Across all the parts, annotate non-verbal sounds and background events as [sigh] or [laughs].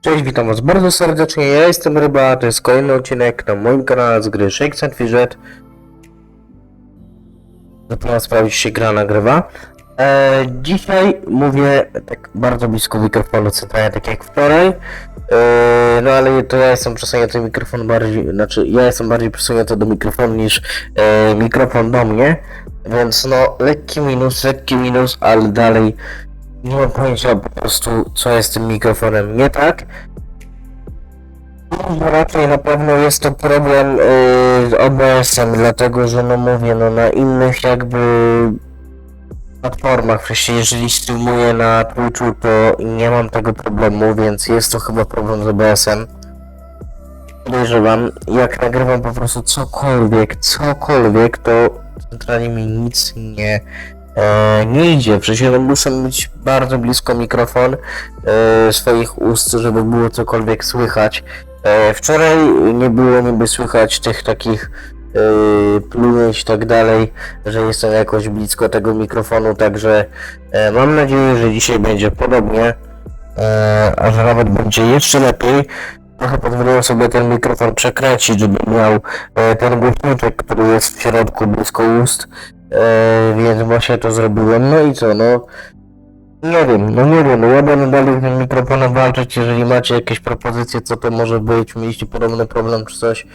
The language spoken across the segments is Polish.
Cześć, witam was bardzo serdecznie, ja jestem Ryba, to jest kolejny odcinek na moim kanale z gry Shakes and Fidget. Zatem sprawdzić się gra nagrywa. E, dzisiaj mówię tak bardzo blisko mikrofonu centralnie, tak jak wczoraj. E, no ale to ja jestem przesunięty mikrofon bardziej, znaczy ja jestem bardziej przesunięty do mikrofonu niż e, mikrofon do mnie. Więc no lekki minus, lekki minus, ale dalej nie mam pojęcia po prostu co jest z tym mikrofonem nie tak. No, raczej na pewno jest to problem yy, z OBS-em, dlatego że no mówię, no na innych jakby platformach, wreszcie jeżeli streamuję na Twitchu, to nie mam tego problemu, więc jest to chyba problem z OBS-em. Podejrzewam, jak nagrywam po prostu cokolwiek, cokolwiek, to centralnie mi nic nie, e, nie idzie. Przecież ja muszę mieć bardzo blisko mikrofon e, swoich ust, żeby było cokolwiek słychać. E, wczoraj nie było niby słychać tych takich plunięć i tak dalej, że jestem jakoś blisko tego mikrofonu, także e, mam nadzieję, że dzisiaj będzie podobnie, e, a że nawet będzie jeszcze lepiej. Trochę pozwoliłem sobie ten mikrofon przekręcić, żeby miał ten głośniczek, który jest w środku blisko ust, e, więc właśnie to zrobiłem. No i co, no nie wiem, no nie wiem, no ja będę dalej z tym mikrofonem walczyć, jeżeli macie jakieś propozycje, co to może być, mieliście podobny problem czy coś,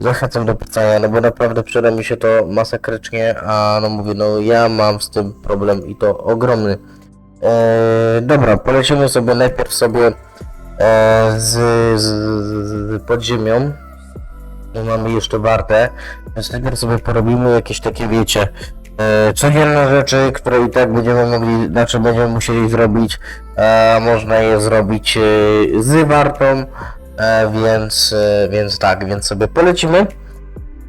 zachęcam do pytania, no bo naprawdę przyda mi się to masakrycznie, a no mówię, no ja mam z tym problem i to ogromny. Eee, dobra, polecimy sobie najpierw sobie eee, z, z, z podziemią, mamy jeszcze wartę, więc najpierw sobie porobimy jakieś takie, wiecie, e, codzienne rzeczy, które i tak będziemy mogli, znaczy będziemy musieli zrobić, można je zrobić e, z wartą, e, więc, więc tak, więc sobie polecimy.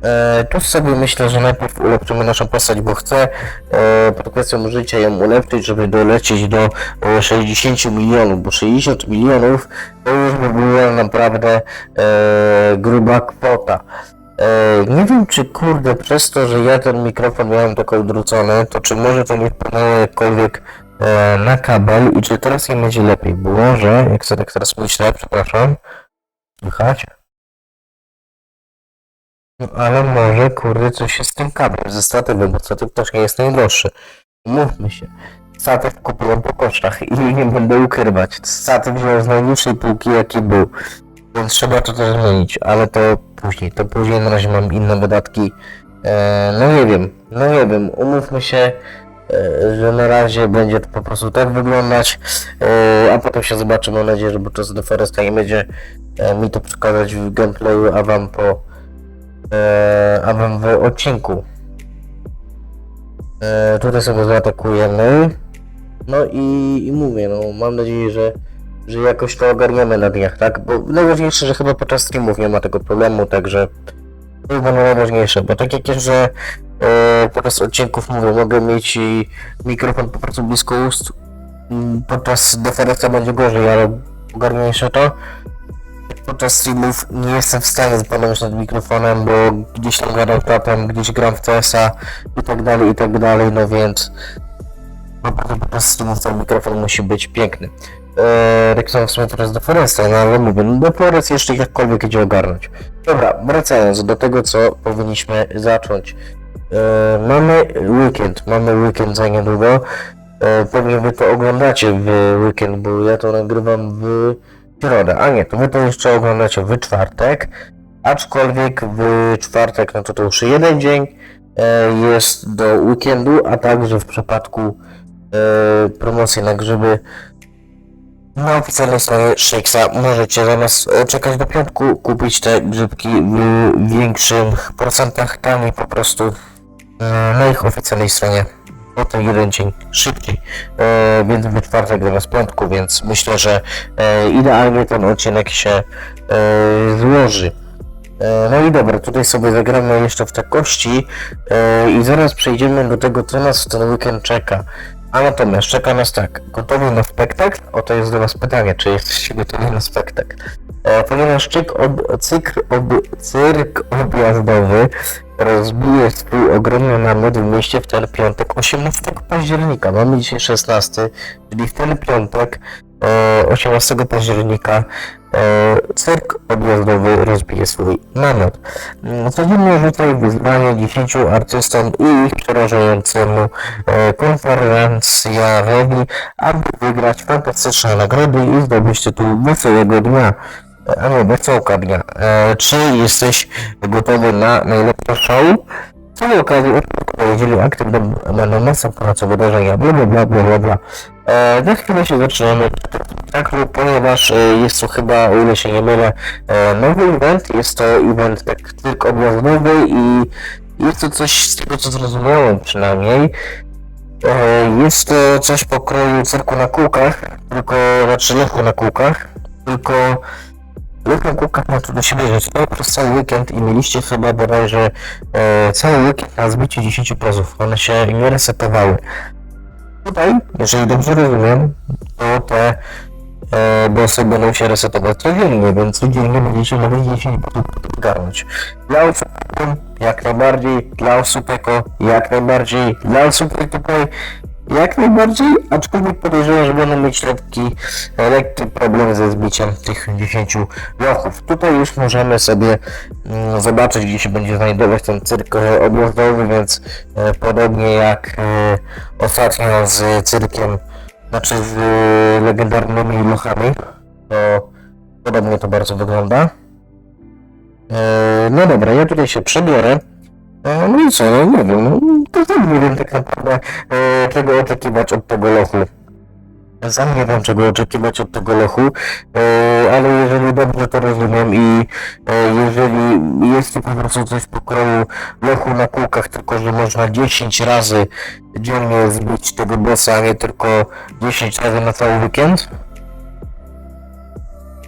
E, tu sobie myślę, że najpierw ulepszymy naszą postać, bo chcę e, pod kwestią życia ją ulepszyć, żeby dolecieć do e, 60 milionów, bo 60 milionów to już by była naprawdę e, gruba kwota. E, nie wiem czy kurde przez to, że ja ten mikrofon miałem tak odwrócony, to czy może to nie wpłynęło jakkolwiek e, na kabel i czy teraz nie będzie lepiej? Bo może, jak sobie tak teraz myślę, przepraszam, słychać? No ale może kurde coś jest z tym kablem, ze statywem, bo statyw też nie jest najdroższy. Mówmy się. Statyw kupiłem po kosztach i [laughs] nie będę ukrywać. Statyw wziąłem z najniższej półki jaki był. Więc trzeba to też zmienić, ale to później, to później na razie mam inne wydatki. E, no nie wiem, no nie wiem, umówmy się, e, że na razie będzie to po prostu tak wyglądać, e, a potem się zobaczymy, mam nadzieję, że podczas The Foresta nie będzie e, mi to przekazać w gameplayu, a wam po, e, a wam w odcinku. E, tutaj sobie zaatakujemy, no i, i mówię, no mam nadzieję, że że jakoś to ogarniemy na dniach, tak? Bo najważniejsze, że chyba podczas streamów nie ma tego problemu, także to chyba najważniejsze, bo tak jak jest, że e, podczas odcinków mówię, mogę mieć mikrofon po prostu blisko ust, m, podczas deferencja będzie gorzej, ale ogarnięcie to. Podczas streamów nie jestem w stanie zapomnieć nad mikrofonem, bo gdzieś tam gadam tapem, gdzieś gram w CS-a i tak dalej, i tak dalej, no więc prostu podczas streamów ten mikrofon musi być piękny e, reklam w sumie teraz do Foresta, no ale mówię, no do Forest jeszcze jakkolwiek idzie ogarnąć. Dobra, wracając do tego, co powinniśmy zacząć. E, mamy weekend, mamy weekend za niedługo. E, pewnie wy to oglądacie w weekend, bo ja to nagrywam w środę. A nie, to wy to jeszcze oglądacie w czwartek. Aczkolwiek w czwartek, no to to już jeden dzień e, jest do weekendu, a także w przypadku e, promocji na grzyby na oficjalnej stronie Shakesa możecie zamiast e, czekać do piątku kupić te grzybki w większych procentach taniej po prostu e, na ich oficjalnej stronie o ten jeden dzień szybciej, e, więc w czwartek zamiast piątku, więc myślę, że e, idealnie ten odcinek się e, złoży. E, No i dobra, tutaj sobie zagramy jeszcze w te kości e, i zaraz przejdziemy do tego, co nas w ten weekend czeka. A natomiast czeka nas tak, gotowi na spektakl? Oto jest do Was pytanie, czy jesteście gotowi na spektakl? E, ponieważ czyk ob, cykr, ob, cyrk objazdowy rozbije swój ogromny namiot w mieście w ten piątek 18 października. Mamy dzisiaj 16, czyli w ten piątek e, 18 października e, cyrk rozbije swój namiot. Mm, Codziennie rzucaj wyzwanie 10 artystom i ich przerażającemu e, konferencjarowi, aby wygrać fantastyczne nagrody i zdobyć tytuł Wesołego Dnia. A nie, Wesołka Dnia. E, czy jesteś gotowy na najlepsze show? Z tej okazji odpowiedzieli aktywne będą następujące wydarzenia, bla bla bla bla bla. E, za chwilę się zaczynamy tak, ponieważ e, jest to chyba, o ile się nie mylę, e, nowy event, jest to event tak tylko objazdowy i jest to coś z tego co zrozumiałem przynajmniej. E, jest to coś po kroju cyrku na kółkach, tylko, znaczy lechu na kółkach, tylko na kółkach ma do siebie, że trwało przez cały weekend i mieliście chyba bodajże e, cały weekend na zbicie 10 pozów. One się nie resetowały. Tutaj, jeżeli dobrze rozumiem, to te e, bossy będą się resetować codziennie, więc codziennie będziecie mogli 10 pozów ogarnąć. Dla osób jak najbardziej, dla osób eko jak najbardziej, dla osób tutaj jak najbardziej, aczkolwiek podejrzewam, że będą mieć lekki, lekki problem ze zbiciem tych 10 lochów. Tutaj już możemy sobie mm, zobaczyć, gdzie się będzie znajdować ten cyrk objazdowy, więc e, podobnie jak e, ostatnio z cyrkiem, znaczy z e, legendarnymi lochami, to podobnie to bardzo wygląda. No dobra, ja tutaj się przebiorę. E, no i co, no nie wiem, no, to sam nie wiem tak naprawdę, e, czego oczekiwać od tego lochu. Ja Sam nie wiem, czego oczekiwać od tego lochu, e, ale jeżeli dobrze to rozumiem i e, jeżeli jest to po prostu coś po kroju lochu na kółkach, tylko że można 10 razy dziennie zbić tego bossa, a nie tylko 10 razy na cały weekend,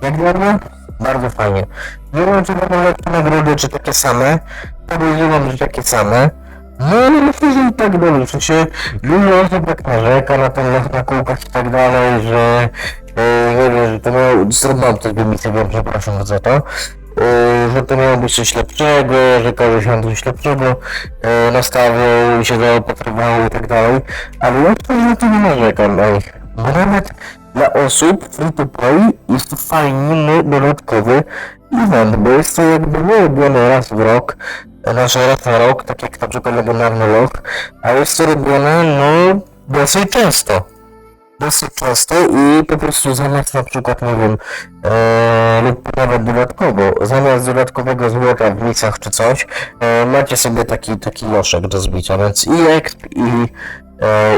jak dla mnie? Bardzo fajnie. Nie wiem, czy będą lepsze nagrody, czy takie same. Podejrzewam, że takie same. No ale myślę, że i tak. W sensie dużo osób tak narzeka na ten lech na kółkach i tak dalej, że e, nie wiem, że to miało... Zrobiłem też wymisję, wiem, przepraszam za to. E, że to miało być coś lepszego, że każdy się na coś lepszego e, nastawiał, się zaopatrywało i tak dalej. Ale ja tutaj na to nie narzekam, ej. Bo nawet dla osób free to play jest to fajny dodatkowy event, bo jest to jakby nie robione raz w rok, znaczy raz na rok, tak jak na przykład legendarny rok, a jest to robione no dosyć często. Dosyć często i po prostu zamiast na przykład, nie wiem, e, lub nawet dodatkowo, zamiast dodatkowego złota w misach czy coś, e, macie sobie taki, taki loszek do zbicia, więc i exp, i,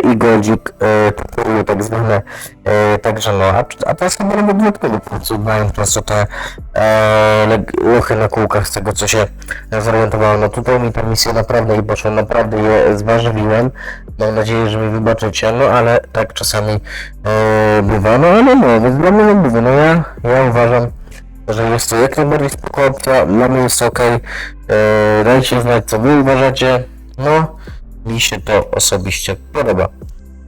i godzik e, kupują tak zwane, e, także no, a, a teraz chyba nawet dodatkowo po prostu mają często te e, lochy na kółkach z tego co się zorientowałem, no tutaj mi ta misja naprawdę i poszła, naprawdę je zważyliłem, mam nadzieję, że mi wybaczycie, no ale tak czasami e, bywa, no ale no, więc dla mnie nie mówię, no ja, ja uważam, że jest to jak najbardziej spoko opcja, dla mnie jest ok, e, dajcie znać co wy uważacie, no, mi się to osobiście podoba.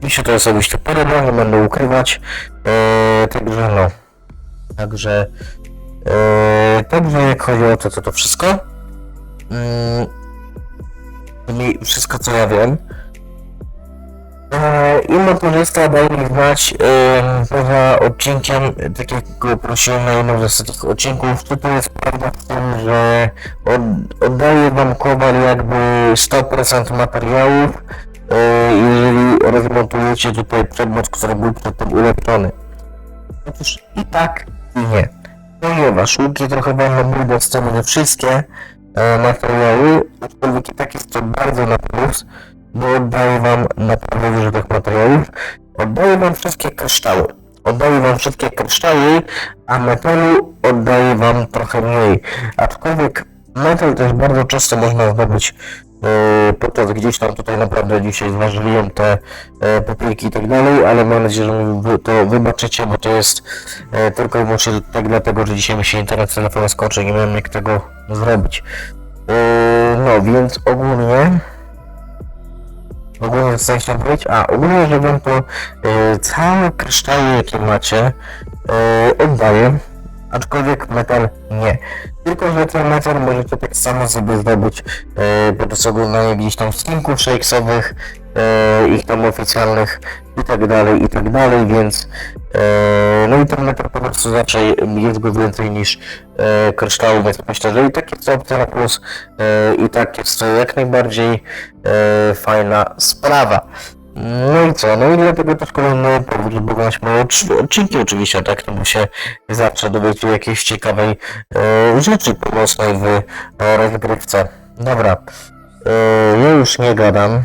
Mi się to osobiście podoba, nie będę ukrywać, e, także no, także, e, także jak chodzi o to, to to wszystko, mi wszystko co ja wiem, E, I motorzysta dał mi znać e, poza odcinkiem, tak jak go prosiłem na jednym z ostatnich odcinków, to jest prawda w tym, że od, oddaję wam Kowal jakby 100% materiałów, e, jeżeli rozmontujecie tutaj przedmiot, który był przedtem ulepszony. Otóż i tak, i nie. Ponieważ łuki trochę wam były dostępne wszystkie e, materiały, aczkolwiek i tak jest to bardzo na plus, bo oddaję wam naprawdę tych materiałów. Oddaję wam wszystkie kryształy. Oddaję wam wszystkie kryształy, a metalu oddaję wam trochę mniej. Aczkolwiek metal też bardzo często można zdobyć e, podczas gdzieś tam tutaj naprawdę dzisiaj zważyłem te e, popyki i tak dalej, ale mam nadzieję, że wy to wybaczycie, bo to jest e, tylko i wyłącznie tak dlatego, że dzisiaj mi się internet telefonu skończył, nie miałem jak tego zrobić. E, no więc ogólnie ogólnie chciałem powiedzieć, a ogólnie, że wam to e, całe kryształy jakie macie e, oddaję, aczkolwiek metal nie. Tylko, że ten metal możecie tak samo sobie zdobyć e, podczas oglądania gdzieś tam skinków shakesowych, e, ich tam oficjalnych i tak dalej, i tak dalej, więc e, no i ten metal po prostu zawsze jest go więcej niż kryształu, więc myślę, że i tak jest to opcja na plus i tak jest to jak najbardziej fajna sprawa. No i co? No i dlatego też kolejny powód, żeby oglądać moje odc- odcinki oczywiście, tak? No bo się zawsze dowiecie jakiejś ciekawej e, rzeczy pomocnej w e, rozgrywce. Dobra. E, ja już nie gadam.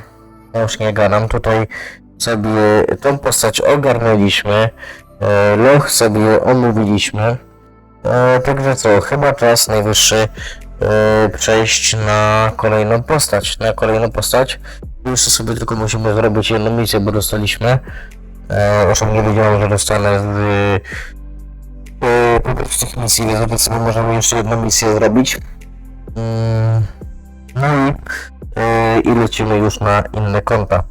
Ja już nie gadam. Tutaj sobie tą postać ogarnęliśmy. E, Loch sobie omówiliśmy. E, także co? Chyba czas najwyższy e, przejść na kolejną postać. Na kolejną postać. Jeszcze sobie tylko musimy zrobić jedną misję, bo dostaliśmy. E, zresztą nie wiedziałem, że dostanę z e, po prostu tych misji, więc możemy jeszcze jedną misję zrobić. Mm, no i, e, i lecimy już na inne konta.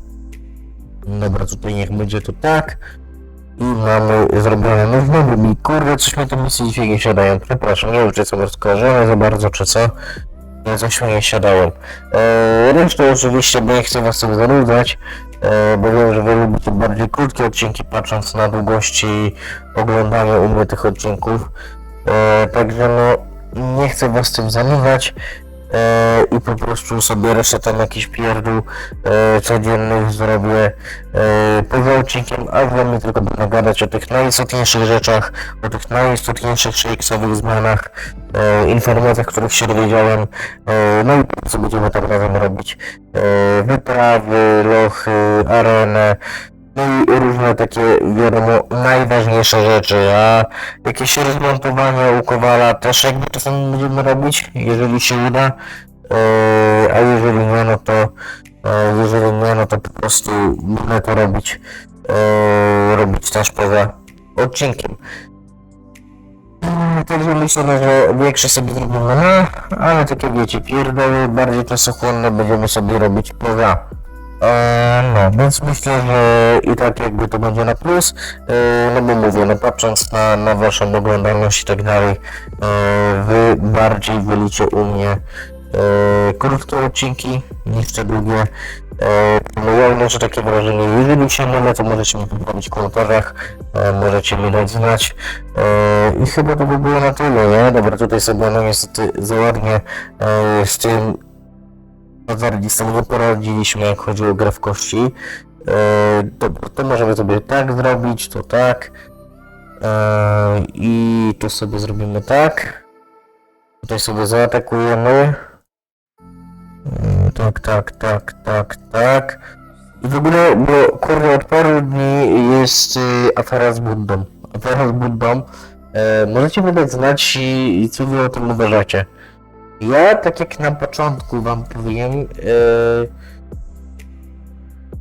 Dobra, tutaj niech będzie to tak. I mamy zrobione. No znowu mi, kurde, coś mi te misje dzisiaj nie siadają. Przepraszam, nie wiem, czy są rozkojarzone za bardzo, czy co. Ja coś mi nie siadałem. E, resztę oczywiście, bo nie chcę was tym zanudzać, e, bo wiem, że wy lubicie bardziej krótkie odcinki, patrząc na długości oglądania u mnie tych odcinków. E, także no, nie chcę was tym zanudzać i po prostu sobie resztę tam jakiś pierdół e, codziennych zrobię e, poza odcinkiem, a wami tylko będę gadać o tych najistotniejszych rzeczach, o tych najistotniejszych shakesowych zmianach, e, informacjach, których się dowiedziałem, e, no i prostu będziemy tak razem robić? E, wyprawy, lochy, arenę, no i różne takie, wiadomo, najważniejsze rzeczy, a jakieś rozmontowania u Kowala też jakby czasem będziemy robić, jeżeli się uda, e, a jeżeli nie, no to e, jeżeli nie, no to po prostu będę to robić, e, robić też poza odcinkiem. Mm, Także myślę, że większe sobie zrobimy na, ale takie wiecie, pierdoły bardziej czasochłonne będziemy sobie robić poza. E, no, więc myślę, że i tak jakby to będzie na plus, e, no bo mówię, no patrząc na, na waszą oglądalność i tak dalej, e, wy bardziej wylicie u mnie krótkie odcinki niż te długie. No ja odnoszę takie wrażenie, jeżeli się mylę, to możecie mi poprawić w komentarzach, możecie mi dać znać. I chyba to by było na tyle, nie? Dobra, tutaj sobie no niestety za ładnie e, z tym zaradzistą nie poradziliśmy, jak chodzi o grę w kości. E, dobra, to możemy sobie tak zrobić, to tak. E, I tu sobie zrobimy tak. Tutaj sobie zaatakujemy. Mm, Tak, tak, tak, tak, tak. I w ogóle, bo kurde od paru dni jest y, afera z Buddą. Afera z Buddą. E, możecie mi dać znać i, i co wy o tym uważacie. Ja tak jak na początku wam powiem, e,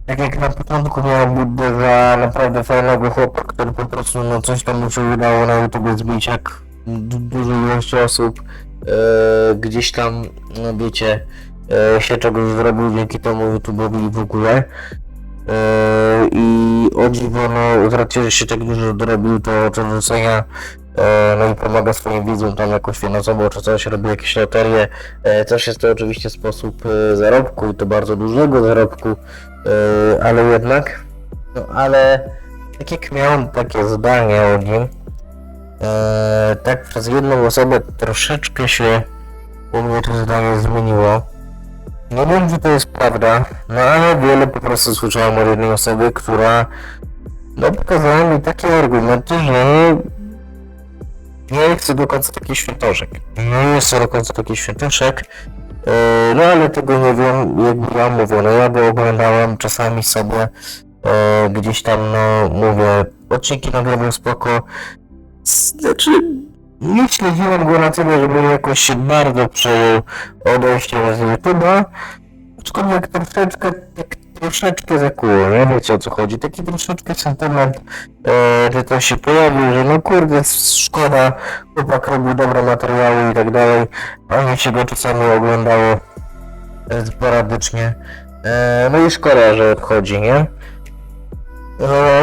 tak jak na początku miałem Buddę za naprawdę fajnego chłopa, który po prostu no coś tam mu się udało na YouTube zbić jak du- dużej ilości osób e, gdzieś tam, no wiecie, e, się czegoś zrobił dzięki temu YouTube'owi w ogóle. E, I o dziwo, no, z racji, że się tak dużo dorobił, to, to docenia no i pomaga swoim widzom tam jakoś finansowo, czy coś, robi jakieś loterie. E, też jest to oczywiście sposób e, zarobku i to bardzo dużego zarobku, e, ale jednak, no ale tak jak miałem takie zdanie o nim, e, tak przez jedną osobę troszeczkę się u mnie to zdanie zmieniło. Nie wiem, czy to jest prawda, no ale wiele po prostu słyszałem od jednej osoby, która no pokazała mi takie argumenty, że nie chcę do końca taki świętoszek. Nie chcę do końca taki świętoszek. E, No ale tego nie wiem, jak ja mówię, no ja by oglądałem czasami sobie e, gdzieś tam, no mówię, odcinki nagrywam spoko. Znaczy, nie śledziłem go na tyle, żebym jakoś się bardzo przejął odejściem z YouTube'a. Aczkolwiek troszeczkę, tak troszeczkę zakuło, nie wiecie o co chodzi. Taki troszeczkę sentyment, e, że to się pojawił, że no kurde, szkoda, chłopak robił dobre materiały i tak dalej, a się go czasami oglądało e, sporadycznie. E, no i szkoda, że odchodzi, nie? E,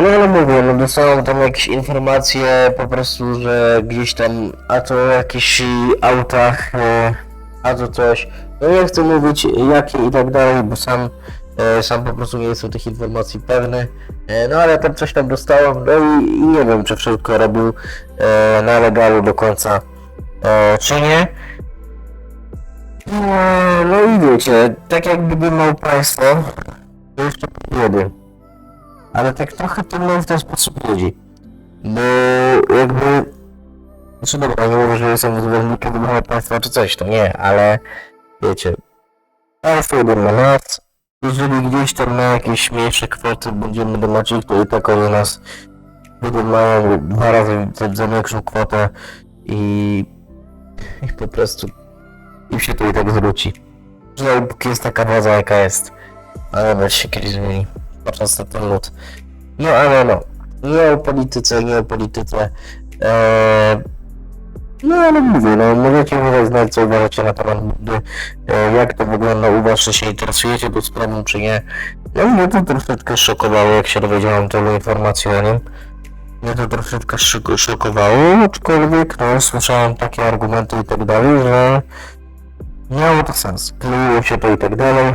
No ale mówię, no dostałem tam jakieś informacje po prostu, że gdzieś tam, a to o jakichś autach, a to coś. No nie chcę mówić jakie i tak dalej, bo sam, sam po prostu nie jestem tych informacji pewny. E, No ale tam coś tam dostałem, no i, i nie wiem czy wszystko robił e, na legalu do końca, e, czy nie. No, i wiecie, tak jakby miał państwo, to jeszcze jeden. Ale tak trochę to mam w ten sposób ludzi. Bo jakby... Znaczy dobra, nie mówię, że jestem zwolennikiem dobrego państwa czy coś, to nie, ale wiecie, państwo jeden na nas, jeżeli gdzieś tam na jakieś mniejsze kwoty będziemy domaczyć, to i tak oni nas będą mają dwa razy za- za większą kwotę i, i po prostu im się to i tak zwróci. Że póki jest taka władza jaka jest, ale weź się kiedyś zmieni, patrząc na ten lud. No ale no, nie o polityce, nie o polityce. Eee, no ale mówię, no możecie mi znać co uważacie na temat e, jak to wygląda u was, czy się interesujecie tą sprawą, czy nie. No mnie to troszeczkę szokowało, jak się dowiedziałem tylu informacji o nim. Mnie to troszeczkę szok- szokowało, aczkolwiek no słyszałem takie argumenty i tak dalej, że miało to sens. Kleiło się to i tak dalej.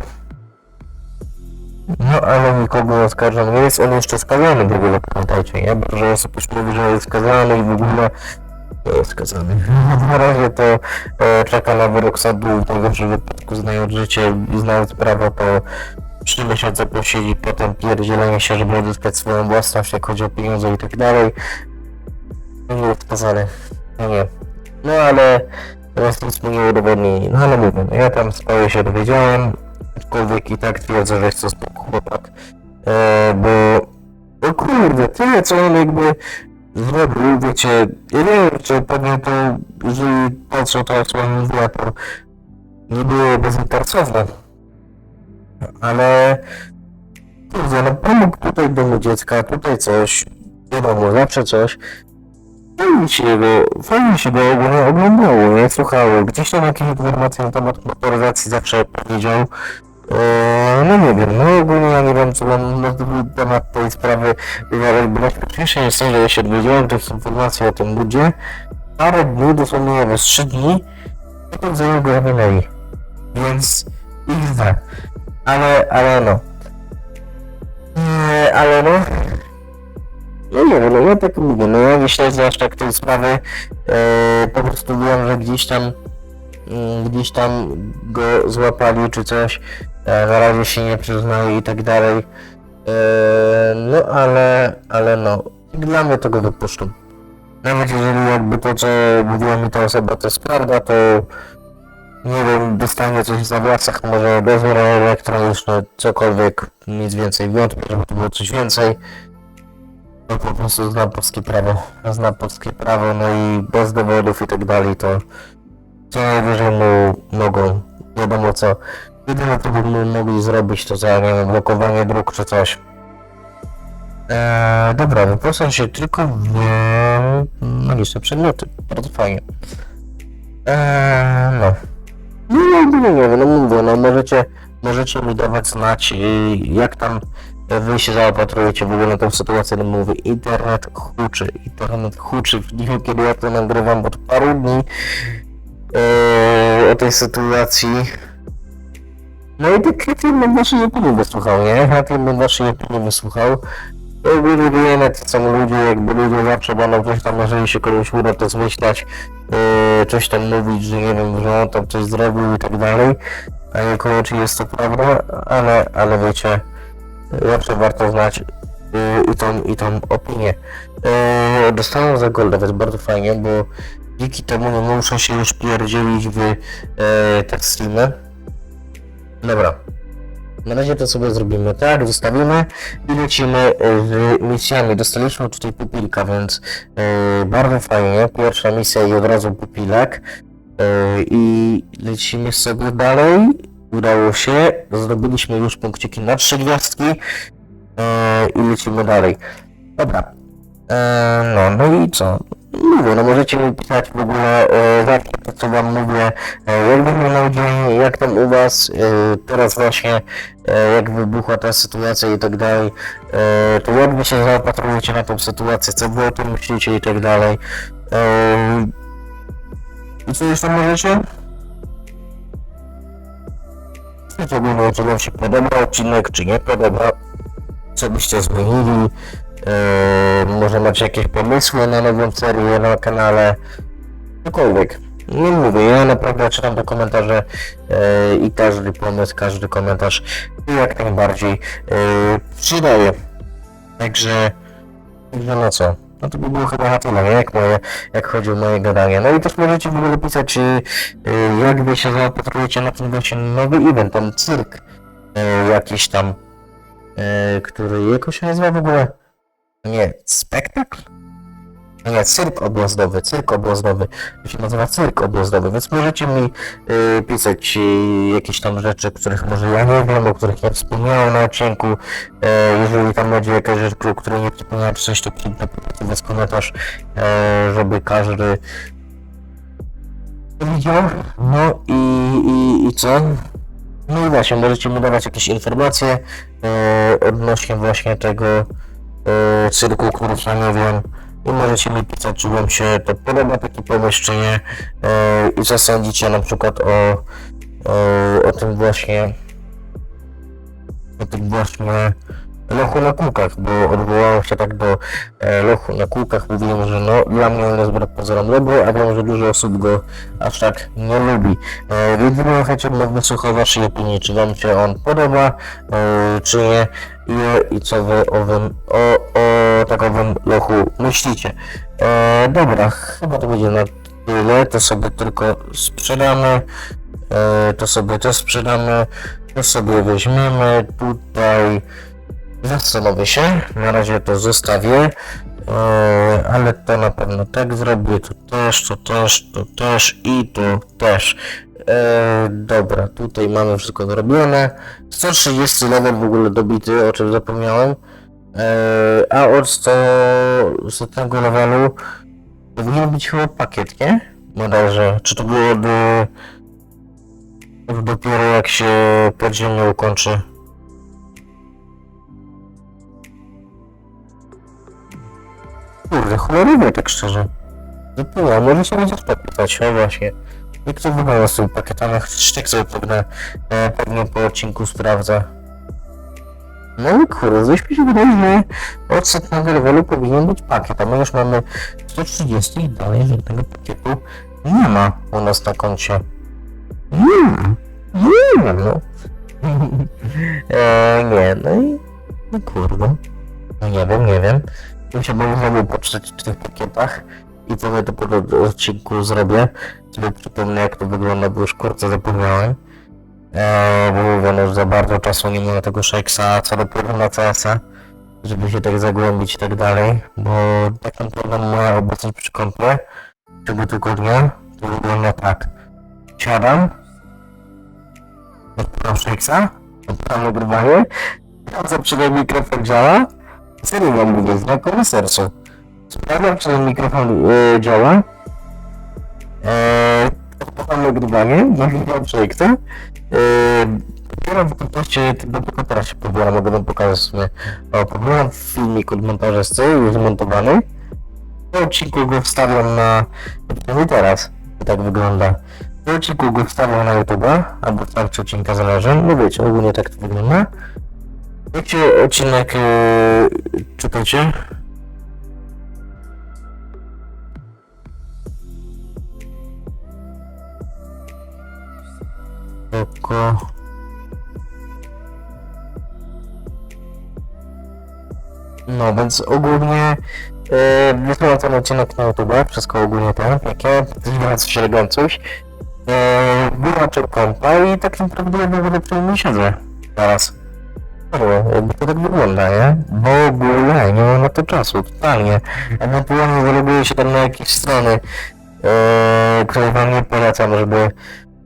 No ale nikogo oskarżam, nie jest on jeszcze skazany w ogóle, pamiętajcie, nie? Bo że mówi, że jest skazany i w ogóle nie jest skazany. [laughs] Na razie to e, czeka na wyrok sądu w najgorszym wypadku znając życie i znając prawo to trzy miesiące posiedzi, potem pierdzielenie się, żeby uzyskać swoją własność, jak chodzi o pieniądze i tak dalej. Nie skazany. No nie. No ale teraz nic mu nie udowodnili. No ale mówię, no ja tam swoje się dowiedziałem, aczkolwiek i tak twierdzę, że jest to spoko chłopak, e, bo kurde, tyle co on jakby zrobił, wiecie, ja wiem, czy pewnie to, jeżeli patrzę to, co on mówiła, to nie było bezinteresowne, ale kurde, no pomógł tutaj domu dziecka, tutaj coś, wiadomo, zawsze coś, Fajnie się go, fajnie się go ogólnie oglądało, nie? Słuchało. Gdzieś tam jakieś informacje na temat motoryzacji zawsze powiedział. Eee, no nie wiem, no ogólnie ja nie wiem co mam na temat tej sprawy wywiadać, bo najśmieszniejsze jest to, że ja się dowiedziałem tych informacji o tym ludzie parę dni, dosłownie nie wiem, z trzy dni, potem za niego zawinęli. Więc zna. Ale, ale no. Eee, ale no. No nie wiem, no ja tak mówię, no ja nie śledzę aż tak tej sprawy, e, po prostu wiem, że gdzieś tam, mm, gdzieś tam go złapali czy coś, e, na razie się nie przyznaje i tak dalej, e, no ale, ale no, dla mnie to go. Nawet jeżeli jakby to, co mówiła mi ta osoba, to jest prawda, to nie wiem, dostanie coś za włosach, może dozór elektroniczny, cokolwiek, nic więcej, wątpię, żeby to było coś więcej. No po prostu znam polskie prawo. Znam polskie prawo, no i bez dowodów i tak dalej, to co najwyżej mu mogą, wiadomo co. Jedyne co by mu mogli zrobić to za, blokowanie dróg czy coś. Eee, dobra, wyposaż się tylko w magiczne przedmioty. Bardzo fajnie. Eee, no. No, no, no, wiem, no mówię, no możecie, możecie mi dawać znać, y, jak tam wy się zaopatrujecie w ogóle na tą sytuację, no mówię, internet huczy, internet huczy, nie wiem kiedy ja to nagrywam, to paru dni e, o tej sytuacji. No i tak chętnie bym waszej opinii wysłuchał, nie? Chętnie bym waszej opinii wysłuchał. Ogólnie wiemy, to są ludzie, jakby ludzie zawsze będą coś tam, jeżeli się komuś uda to zmyślać, e, coś tam mówić, że nie wiem, że on tam coś zrobił i tak dalej, a niekoniecznie jest to prawda, ale, ale wiecie, zawsze warto znać yy, i, tą, i tą opinię. Yy, dostałem za golda, więc bardzo fajnie, bo dzięki temu no, muszę się już pierdzielić w yy, streamy. Dobra. Na razie to sobie zrobimy tak, zostawimy i lecimy yy, z misjami. Dostaliśmy tutaj pupilka, więc yy, bardzo fajnie. Pierwsza misja i od razu pupilek. Yy, I lecimy sobie dalej. Udało się. Zrobiliśmy już punkciki na trzy gwiazdki. Eee, I lecimy dalej. Dobra. Eee, no, no i co? Mówię, no możecie mi pisać w ogóle, e, to co wam mówię, jak wyglądał dzień, jak tam u was, e, teraz właśnie, e, jak wybuchła ta sytuacja i tak dalej, e, to jak wy się zaopatrujecie na tą sytuację, co wy o tym myślicie i tak dalej. I co jeszcze możecie? Ogólnie, czy wam się podoba odcinek, czy nie podoba, co byście zmienili, e, może macie jakieś pomysły na nową serię na kanale, cokolwiek. Nie mówię, ja naprawdę czytam te komentarze e, i każdy pomysł, każdy komentarz jak najbardziej e, przydaje. Także, no co? No to by było chyba na tyle? Jak, moje, jak chodzi o moje gadanie. No i też możecie w ogóle pisać, e, jak wy się zaopatrujecie na ten właśnie nowy event, ten cyrk e, jakiś tam, e, który, jak on się nazywa w ogóle? Nie, spektakl? Nie, cyrk objazdowy, cyrk objazdowy. To się nazywa cyrk objazdowy, więc możecie mi y, pisać y, jakieś tam rzeczy, których może ja nie wiem, o których nie wspomniałem na odcinku. E, jeżeli tam będzie jakaś rzecz, o której nie wspomniałem, czy coś, to napiszcie was komentarz, e, żeby każdy widział. No i, i, i co? No i właśnie, możecie mi dawać jakieś informacje e, odnośnie właśnie tego e, cyrku, wiem. I możecie mi pisać, czy wam się to podoba taki pomysł, czy nie. E, I co sądzicie na przykład o, o, o tym właśnie o tym właśnie lochu na kółkach, bo odwołałem się tak do e, lochu na kółkach, mówiłem, że no dla mnie on jest wbrew pozorom dobry, a wiem, że dużo osób go aż tak nie lubi. E, więc byłem chętnie wysłuchał waszej opinii, czy wam się on podoba, e, czy nie i, i co wy o, wym, o, o takowym lochu myślicie. E, dobra, chyba to będzie na tyle, to sobie tylko sprzedamy, e, to sobie to sprzedamy, to sobie weźmiemy tutaj, zastanowię się, na razie to zostawię, e, ale to na pewno tak zrobię, to też, to też, to też i to też. E, dobra, tutaj mamy wszystko zrobione. 130 level w ogóle dobity, o czym zapomniałem. E, a od 100, 100 levelu powinien być chyba pakiet, nie? Bodajże. Czy to było od dopiero jak się podziemie ukończy? Kurde, cholera tak szczerze. Zapomniałem, może się będzie spytać, no właśnie. Jak to wygląda z tymi pakietami? Tak sobie e, pewnie po odcinku sprawdzę. No i kurde, coś mi się wydaje, że od setnego levelu powinien być pakiet, a my już mamy 130 i dalej żadnego pakietu nie ma u nas na koncie. Nie. Nie ma, no. [laughs] e, nie, no i... No kurde. No nie wiem, nie wiem. Musiałbym znowu poczytać w tych pakietach i to to po odcinku zrobię. Sobie przypomnę jak to wygląda, bo już kurczę zapomniałem. Eee, bo mówię, no za bardzo czasu nie ma tego Shakesa, co dopiero na CS-a, żeby się tak zagłębić i tak dalej, bo tak naprawdę moja obecność przy kompie tego tygodnia to wygląda tak. Siadam, odpalam Shakesa, odpalam nagrywanie, sprawdzam czy ten mikrofon działa, serio wam mówię, z ręką na sercu. Sprawdzam czy mikrofon e, działa, eee, odpalam nagrywanie, nagrywam Shakesa, Yy, Pobieram w kontekście, dopiero teraz się pobieram, mogę wam pokazać w sumie. O, pobieram filmik od montażysty, już zmontowany. W odcinku go wstawiam na... No i teraz tak wygląda. W odcinku go wstawiam na YouTube, albo w trakcie odcinka zależy. No wiecie, ogólnie tak to wygląda. Jak się odcinek yy, czytacie? Oko. No, więc ogólnie yy, ten odcinek na YouTube, wszystko ogólnie ten, jakie, coś elegancuś. Yy, wyłączę kompa i tak naprawdę ja w ogóle przy nim siedzę teraz. Jakby to tak wygląda, nie? W ogóle, nie mam na to czasu, totalnie. Ewentualnie zaloguję się tam na jakieś strony, yy, które wam nie polecam, żeby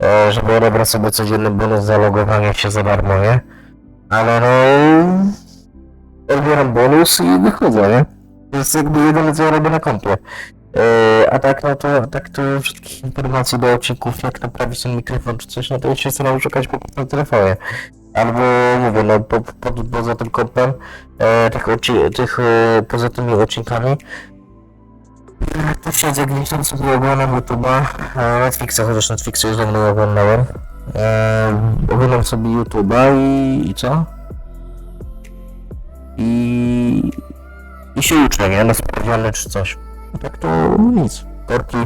e, żeby odebrać sobie codzienny bonus za logowanie się za darmo, nie? Ale no... Odbieram bonus i wychodzę, nie? To jest jakby jedyne co ja robię na kompie. E, a tak, no to, tak to wszystkich informacji do odcinków, jak naprawić ten mikrofon czy coś, no to się staram szukać po na telefonie. Albo mówię, no po, po, poza tym kompem, e, tych, tych e, poza tymi odcinkami, to siedzę gdzieś tam sobie oglądam YouTube'a, e, Netflixa, chociaż Netflixa już dawno oglądałem. E, oglądam sobie YouTube'a i, i co? I, i się uczę, nie? Na sprawdziany czy coś. No tak to nic. Korki,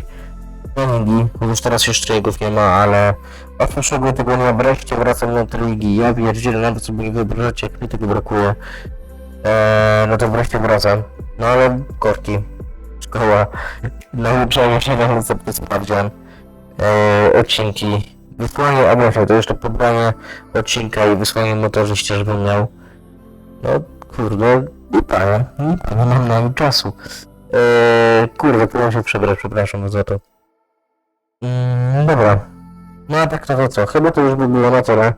treningi, już teraz jeszcze treningów nie ma, ale od przyszłego tygodnia wreszcie wracam na treningi. Ja wierdzielę, nawet sobie nie wyobrażacie, jak mi tego brakuje. Eee, no to wreszcie wracam. No ale korki, szkoła, nauczanie się na następny sprawdzian, eee, odcinki, wysłanie, a może to jeszcze pobranie odcinka i wysłanie motorzyście, żebym miał. No kurde, nie pamiętam, nie mam na nim czasu. Eee, kurde, próbuję się przebrać, przepraszam za to. Mm, dobra. No tak to, co? Chyba to już by było na tyle.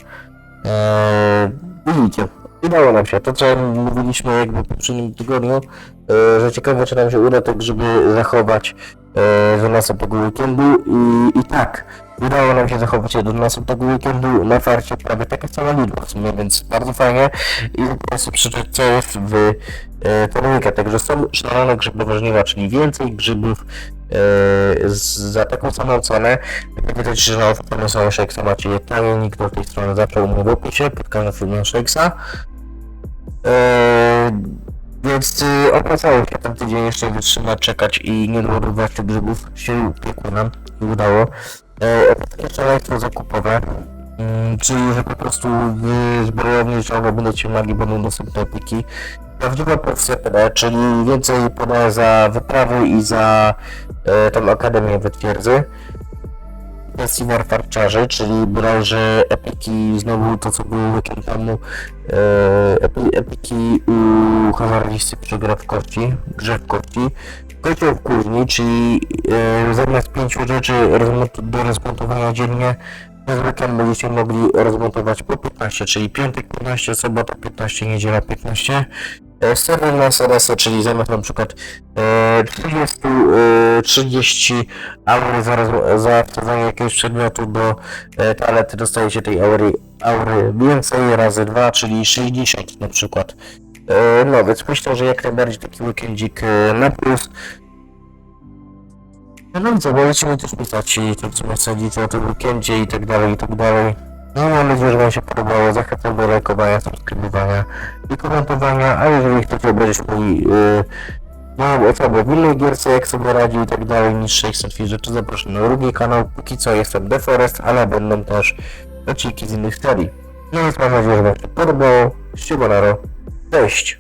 Eee, widzicie, udało nam się. To co mówiliśmy jakby w poprzednim tygodniu, eee, że ciekawe czy nam się uda tak, żeby zachować eee, do następnego weekendu i, i tak. Udało nam się zachować je do następnego weekendu na farcie prawie taka sama liczba w sumie, więc bardzo fajnie i po sobie przeczytać co jest w e, terminie. Także są szalone grzyby żniwa, czyli więcej grzybów e, za taką samą cenę. Pamiętajcie, że na ofertę są Shakesa macie je taniej, nikt do tej strony zaczął mu w opisie pod kanał filmu Shakesa. E, więc y, opłacało się ten tydzień jeszcze wytrzymać, czekać i nie doładowywać tych grzybów. Się upiekło nam i udało. E, jeszcze elektro zakupowe. Mm, czyli, że po prostu w zbrojowni ciągle będziecie mogli, będą dostępne pliki. Prawdziwa porcja PD, czyli więcej podaje za wyprawy i za e, tą Akademię Wytwierdzy. Kwestii warfarczarzy, czyli branży epiki, znowu to co było weekend temu, e, epi, epiki u hazardisty przy grę w kości, grze w kości. Kocioł w kuźni, czyli e, zamiast pięciu rzeczy do rozmontowania dziennie, przez weekend będziecie mogli rozmontować po 15, czyli piątek 15, sobota 15, niedziela 15. E, Serwer na czyli zamiast na przykład e, 30, e, 30 aury za, za wsadzanie jakiegoś przedmiotu do e, toalety dostajecie tej aury, aury więcej razy 2, czyli 60 na przykład. E, no więc myślę, że jak najbardziej taki weekendzik e, na plus. No dobrze, możecie mi też pisać i to co sądzicie o tym weekendzie i tak dalej, i tak dalej. No mam nadzieję, że wam się podobało. Zachęcam do lajkowania, subskrybowania i komentowania, a jeżeli chcecie obejrzeć mój yy, moją osobę w innej gierce, jak sobie radzi i tak dalej, niż 600 Fish, to zapraszam na drugi kanał. Póki co jestem Deforest, ale będą też odcinki z innych serii. No więc mam nadzieję, że wam się podobało. Ściubanaro. Cześć!